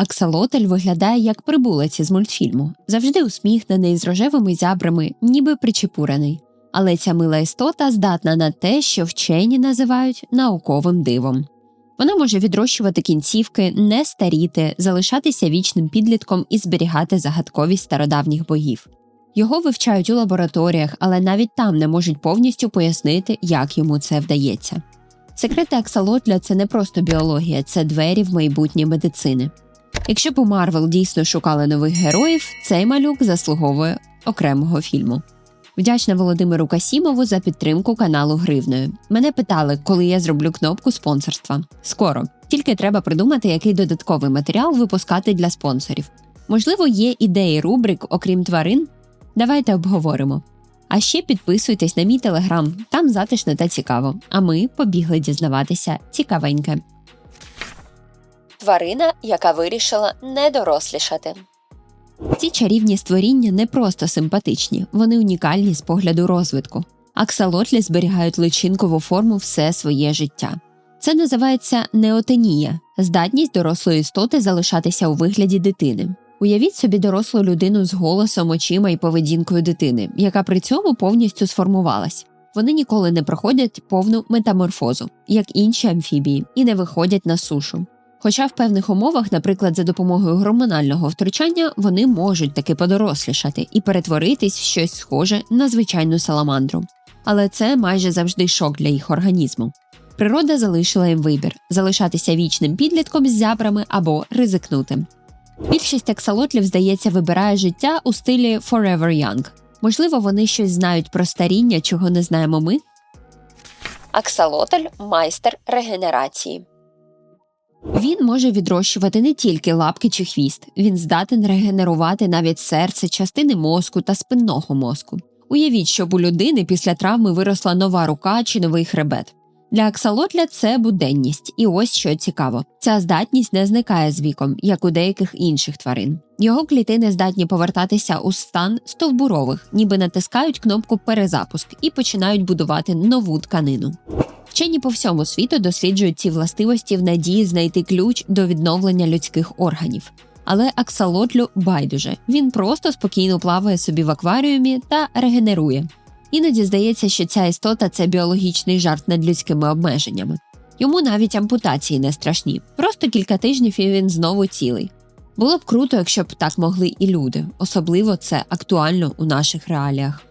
Аксалотель виглядає як прибулець із мультфільму, завжди усміхнений з рожевими зябрами, ніби причепурений. Але ця мила істота здатна на те, що вчені називають науковим дивом. Вона може відрощувати кінцівки, не старіти, залишатися вічним підлітком і зберігати загадковість стародавніх богів. Його вивчають у лабораторіях, але навіть там не можуть повністю пояснити, як йому це вдається. Секрети аксалотля це не просто біологія, це двері в майбутнє медицини. Якщо б у Марвел дійсно шукали нових героїв, цей малюк заслуговує окремого фільму. Вдячна Володимиру Касімову за підтримку каналу Гривною. Мене питали, коли я зроблю кнопку спонсорства. Скоро, тільки треба придумати, який додатковий матеріал випускати для спонсорів. Можливо, є ідеї рубрик, окрім тварин. Давайте обговоримо. А ще підписуйтесь на мій телеграм, там затишно та цікаво. А ми побігли дізнаватися цікавеньке. Тварина, яка вирішила не дорослішати. Ці чарівні створіння не просто симпатичні, вони унікальні з погляду розвитку. Аксалотлі зберігають личинкову форму все своє життя. Це називається неотенія здатність дорослої істоти залишатися у вигляді дитини. Уявіть собі дорослу людину з голосом, очима і поведінкою дитини, яка при цьому повністю сформувалась. Вони ніколи не проходять повну метаморфозу, як інші амфібії, і не виходять на сушу. Хоча в певних умовах, наприклад, за допомогою гормонального втручання, вони можуть таки подорослішати і перетворитись в щось схоже на звичайну саламандру. Але це майже завжди шок для їх організму. Природа залишила їм вибір залишатися вічним підлітком з зябрами або ризикнути. Більшість аксалотлів, здається, вибирає життя у стилі Forever Young. Можливо, вони щось знають про старіння, чого не знаємо ми. Аксалотль майстер регенерації. Він може відрощувати не тільки лапки чи хвіст, він здатен регенерувати навіть серце, частини мозку та спинного мозку. Уявіть, щоб у людини після травми виросла нова рука чи новий хребет. Для аксалотля це буденність, і ось що цікаво: ця здатність не зникає з віком, як у деяких інших тварин. Його клітини здатні повертатися у стан стовбурових, ніби натискають кнопку перезапуск і починають будувати нову тканину. Вчені по всьому світу досліджують ці властивості в надії знайти ключ до відновлення людських органів. Але аксалотлю байдуже він просто спокійно плаває собі в акваріумі та регенерує. Іноді здається, що ця істота це біологічний жарт над людськими обмеженнями. Йому навіть ампутації не страшні, просто кілька тижнів і він знову цілий. Було б круто, якщо б так могли і люди, особливо це актуально у наших реаліях.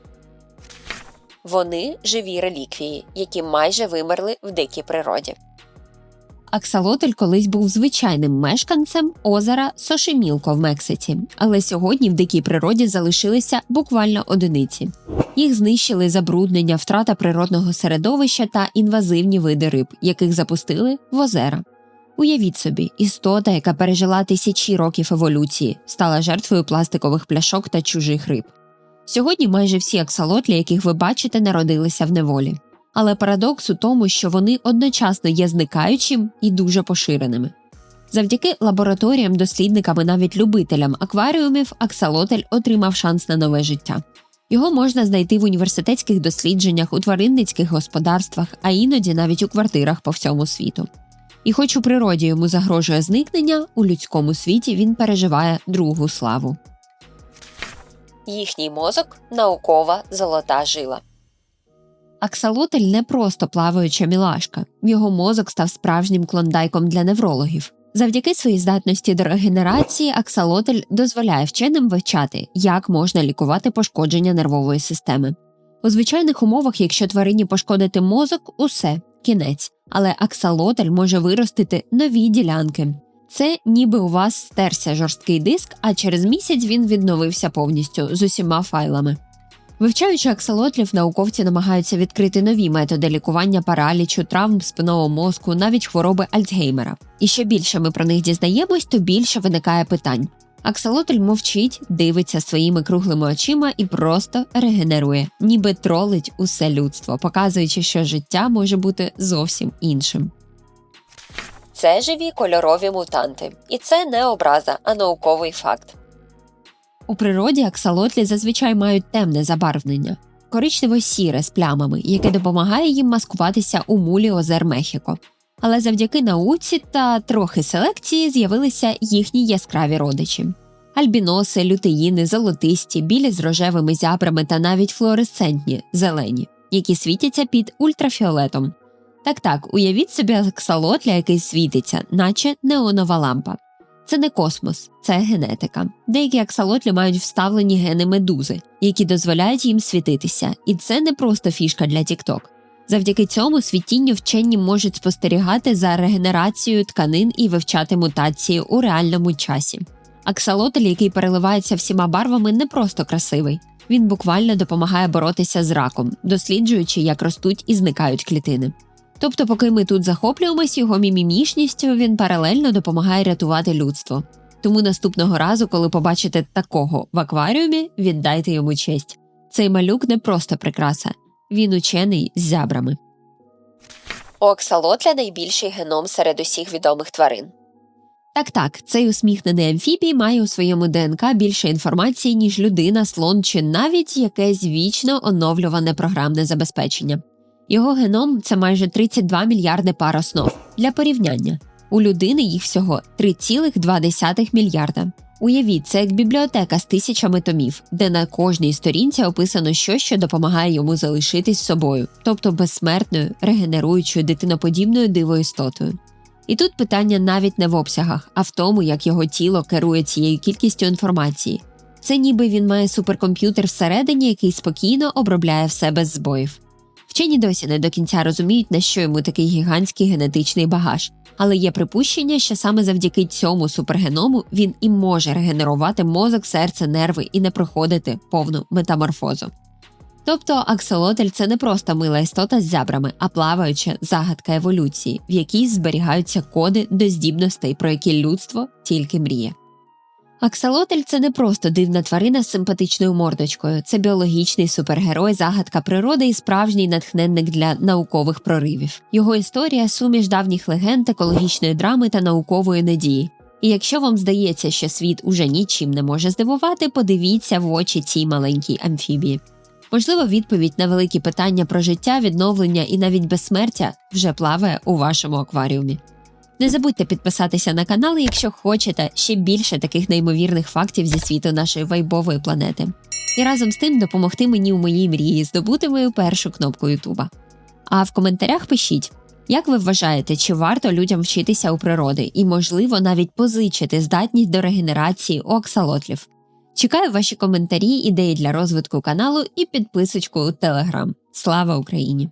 Вони живі реліквії, які майже вимерли в дикій природі. Аксалотель колись був звичайним мешканцем озера Сошемілко в Мексиці, але сьогодні в дикій природі залишилися буквально одиниці. Їх знищили забруднення, втрата природного середовища та інвазивні види риб, яких запустили в озера. Уявіть собі, істота, яка пережила тисячі років еволюції, стала жертвою пластикових пляшок та чужих риб. Сьогодні майже всі аксалотлі, яких ви бачите, народилися в неволі. Але парадокс у тому, що вони одночасно є зникаючим і дуже поширеними. Завдяки лабораторіям, дослідникам і навіть любителям акваріумів аксалотель отримав шанс на нове життя. Його можна знайти в університетських дослідженнях, у тваринницьких господарствах, а іноді навіть у квартирах по всьому світу. І хоч у природі йому загрожує зникнення, у людському світі він переживає другу славу. Їхній мозок наукова золота жила. Аксалотель не просто плаваюча мілашка, його мозок став справжнім клондайком для неврологів. Завдяки своїй здатності до регенерації аксалотель дозволяє вченим вивчати, як можна лікувати пошкодження нервової системи. У звичайних умовах, якщо тварині пошкодити мозок, усе кінець, але аксалотель може виростити нові ділянки. Це ніби у вас стерся жорсткий диск, а через місяць він відновився повністю з усіма файлами. Вивчаючи аксалотлів, науковці намагаються відкрити нові методи лікування паралічу, травм спинного мозку, навіть хвороби Альцгеймера. І що більше ми про них дізнаємось, то більше виникає питань. Аксалотль мовчить, дивиться своїми круглими очима і просто регенерує, ніби тролить усе людство, показуючи, що життя може бути зовсім іншим. Це живі кольорові мутанти, і це не образа, а науковий факт. У природі аксалотлі зазвичай мають темне забарвлення коричнево-сіре з плямами, яке допомагає їм маскуватися у мулі озер Мехіко. Але завдяки науці та трохи селекції з'явилися їхні яскраві родичі. Альбіноси, лютеїни, золотисті, білі з рожевими зябрами та навіть флуоресцентні зелені, які світяться під ультрафіолетом. Так так, уявіть собі аксалотля, який світиться, наче неонова лампа. Це не космос, це генетика. Деякі аксалотлі мають вставлені гени медузи, які дозволяють їм світитися, і це не просто фішка для TikTok. Завдяки цьому світінню вчені можуть спостерігати за регенерацією тканин і вивчати мутації у реальному часі. Аксалотль, який переливається всіма барвами, не просто красивий. Він буквально допомагає боротися з раком, досліджуючи, як ростуть і зникають клітини. Тобто, поки ми тут захоплюємось його мімімішністю, він паралельно допомагає рятувати людство. Тому наступного разу, коли побачите такого в акваріумі, віддайте йому честь. Цей малюк не просто прикраса, він учений з зябрами. У аксалотля найбільший геном серед усіх відомих тварин. Так так, цей усміхнений амфібій має у своєму ДНК більше інформації, ніж людина, слон чи навіть якесь вічно оновлюване програмне забезпечення. Його геном це майже 32 мільярди пар основ. Для порівняння у людини їх всього 3,2 мільярда. Уявіть, це як бібліотека з тисячами томів, де на кожній сторінці описано щось, що допомагає йому залишитись собою, тобто безсмертною, регенеруючою дитиноподібною дивоістотою. І тут питання навіть не в обсягах, а в тому, як його тіло керує цією кількістю інформації. Це ніби він має суперкомп'ютер всередині, який спокійно обробляє все без збоїв. Вчені досі не до кінця розуміють, на що йому такий гігантський генетичний багаж, але є припущення, що саме завдяки цьому супергеному він і може регенерувати мозок, серце, нерви і не проходити повну метаморфозу. Тобто аксолотль – це не просто мила істота з зябрами, а плаваюча загадка еволюції, в якій зберігаються коди до здібностей, про які людство тільки мріє. Аксалотль це не просто дивна тварина з симпатичною мордочкою, це біологічний супергерой, загадка природи і справжній натхненник для наукових проривів. Його історія суміш давніх легенд, екологічної драми та наукової надії. І якщо вам здається, що світ уже нічим не може здивувати, подивіться в очі цій маленькій амфібії. Можливо, відповідь на великі питання про життя, відновлення і навіть безсмертя вже плаває у вашому акваріумі. Не забудьте підписатися на канал, якщо хочете ще більше таких неймовірних фактів зі світу нашої вайбової планети. І разом з тим допомогти мені у моїй мрії здобути мою першу кнопку Ютуба. А в коментарях пишіть, як ви вважаєте, чи варто людям вчитися у природи і, можливо, навіть позичити здатність до регенерації у аксалотлів. Чекаю ваші коментарі, ідеї для розвитку каналу і підписочку у Телеграм. Слава Україні!